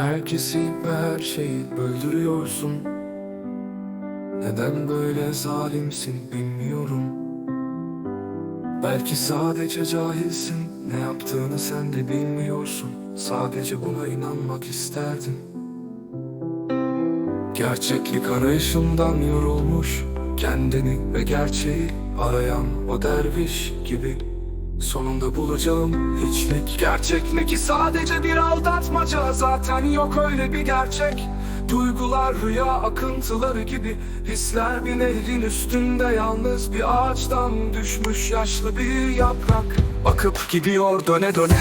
Herkesi ve her şeyi öldürüyorsun Neden böyle zalimsin bilmiyorum. Belki sadece cahilsin Ne yaptığını sen de bilmiyorsun. Sadece buna inanmak isterdin Gerçeklik arayışından yorulmuş Kendini ve gerçeği arayan o derviş gibi Sonunda bulacağım. Hiçlik Gerçek mi ki? Sadece bir aldatmaca. Zaten yok öyle bir gerçek. Duygular rüya akıntıları gibi Hisler bir nehrin üstünde. Yalnız bir ağaçtan düşmüş yaşlı bir yaprak. Akıp gidiyor döne döne.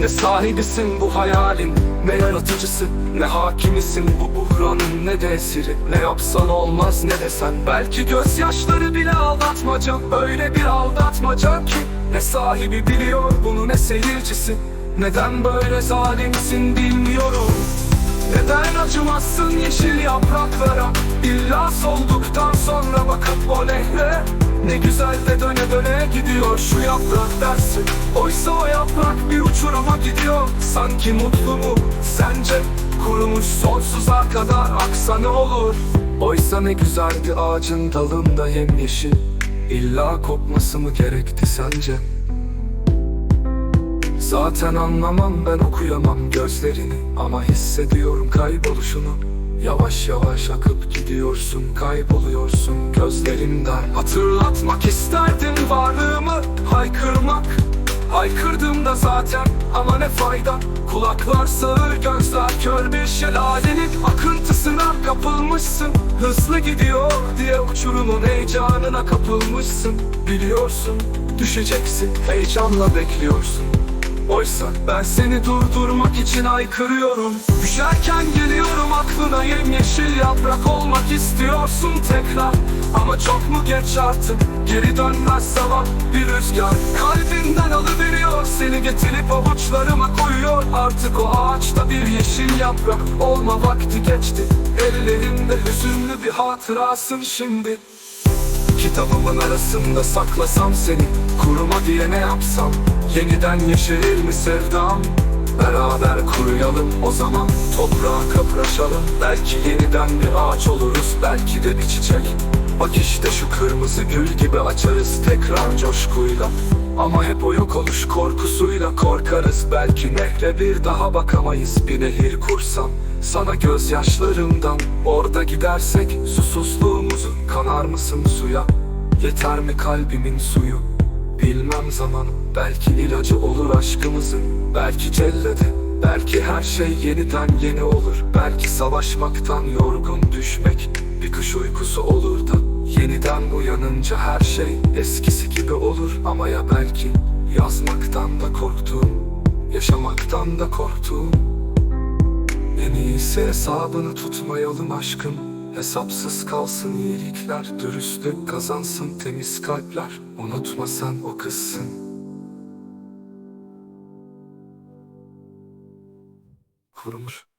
Ne sahibisin bu hayalin Ne yaratıcısı ne hakimisin? Bu buhranın ne de esiri? Ne yapsan olmaz ne desen? Belki gözyaşları bile aldatmaca Öyle bir aldatmaca ki. Ne sahibi biliyor bunu ne seyircisi. Neden böyle zalimsin bilmiyorum. Neden acımazsın yeşil yapraklara? İlla solduktan sonra bakıp o nehre Ne güzel de döne döne gidiyor şu yaprak dersin Oysa o yaprak bir uçuruma gidiyor. Sanki mutlu mu sence? Kurumuş sonsuza kadar aksa ne olur? Oysa ne güzeldi ağacın dalında yemyeşil. İlla kopması mı gerekti sence? Zaten anlamam ben okuyamam gözlerini. Ama hissediyorum kayboluşunu Yavaş yavaş akıp gidiyorsun kayboluyorsun gözlerimden Hatırlatmak isterdim varlığımı haykırmak. Haykırdığımda zaten ama ne fayda? Kulaklar sağır gözler kör bir şelalenin akıntısına kapılmışsın. Hızlı gidiyor diye uçurumun heyecanına kapılmışsın. Biliyorsun düşeceksin heyecanla bekliyorsun Oysa ben seni durdurmak için aykırıyorum. Düşerken geliyorum aklına yemyeşil yaprak olmak istiyorsun tekrar. Ama çok mu geç artık? Geri dönmez zaman bir rüzgar. Kalbinden alıveriyor seni getirip avuçlarıma koyuyor. Artık o ağaçta bir yeşil yaprak olma vakti geçti. Ellerimde hüzünlü bir hatırasın şimdi Kitabımın arasında saklasam seni Kuruma diye ne yapsam? Yeniden yeşerir mi sevdam? Beraber kuruyalım o zaman Toprağa kapraşalım Belki yeniden bir ağaç oluruz Belki de bir çiçek. Bak işte şu kırmızı gül gibi açarız Tekrar coşkuyla Ama hep o yok oluş korkusuyla korkarız. Belki nehre bir daha bakamayız. Bir nehir kursam sana gözyaşlarımdan. Orada gidersek susuzluğumuzu Kanar mısın suya? Yeter mi kalbimin suyu? Bilmem zaman. Belki ilacı olur aşkımızın. Belki cellede Belki her şey yeniden yeni olur. Belki savaşmaktan yorgun düşmek Bir kış uykusu olur da Yeniden uyanınca her şey eskisi gibi olur Ama ya belki? Yazmaktan da korktuğum Yaşamaktan da korktuğum. En iyisi hesabını tutmayalım aşkım. Hesapsız kalsın iyilikler Dürüstlük kazansın temiz kalpler. Unutma sen o kızsın. Kurumuş